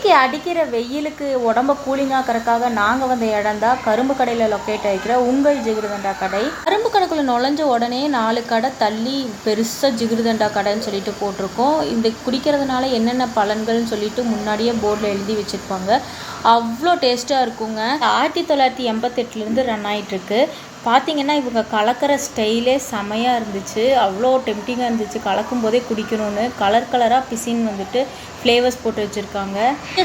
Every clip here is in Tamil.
இன்னைக்கு அடிக்கிற வெயிலுக்கு உடம்ப கூலிங்காக்கிறதுக்காக நாங்கள் வந்த இடம் தான் கரும்பு கடையில் லொக்கேட் ஆகிக்கிற உங்கள் ஜிகிருதண்டா கடை. கரும்பு கடைக்குள்ள நுழைஞ்ச உடனே நாலு கடை தள்ளி பெருசாக ஜிகிருதண்டா கடைன்னு சொல்லிட்டு போட்டிருக்கோம். இந்த குடிக்கிறதுனால என்னென்ன பலன்கள்னு சொல்லிட்டு முன்னாடியே போர்டில் எழுதி வச்சுருப்பாங்க. அவ்வளோ டேஸ்ட்டாக இருக்குங்க. ஆயிரத்தி தொள்ளாயிரத்தி எண்பத்தெட்டுலேருந்து ரன் ஆகிட்டுருக்கு பார்த்தீங்கன்னா இவங்க கலக்கிற ஸ்டைலே செமையாக இருந்துச்சு. அவ்வளோ டெம்டிங்காக இருந்துச்சு. கலக்கும் போதே குடிக்கணும்னு. கலர் கலராக பிசின் வந்துட்டு ஃப்ளேவர்ஸ் போட்டு வச்சுருக்காங்க.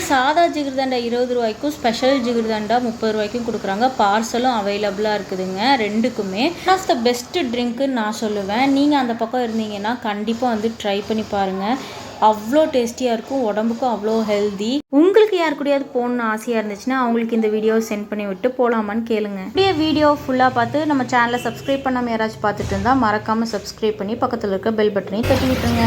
சாதா ஜிகிர்தண்டா இருபது ரூபாய்க்கும் ஸ்பெஷல் ஜிகிர்தண்டா முப்பது ரூபாய்க்கும் கொடுக்குறாங்க. பார்சலும் அவைலபிளாக இருக்குதுங்க ரெண்டுக்குமே. ஆஃப் த பெஸ்ட் ட்ரிங்க்குன்னு நான் சொல்லுவேன். நீங்கள் அந்த பக்கம் இருந்தீங்கன்னா கண்டிப்பாக வந்து ட்ரை பண்ணி பாருங்கள் அவ்வளோ டேஸ்டியாக இருக்கும் உடம்புக்கும் அவ்வளோ ஹெல்தி உங்களுக்கு யார் கூடயாவது போகணுன்னு ஆசையாக இருந்துச்சுன்னா அவங்களுக்கு இந்த வீடியோ சென்ட் பண்ணி விட்டு போகலாமான்னு கேளுங்க. இப்படியே வீடியோ ஃபுல்லாக பார்த்து நம்ம சேனலை சப்ஸ்கிரைப் பண்ணாமல் யாராச்சும் பார்த்துட்டு இருந்தால் மறக்காமல் சப்ஸ்கிரைப் பண்ணி பக்கத்தில் இருக்க பெல் பட்டனையும் தட்டி விட்டுருங்க.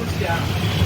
Obrigado.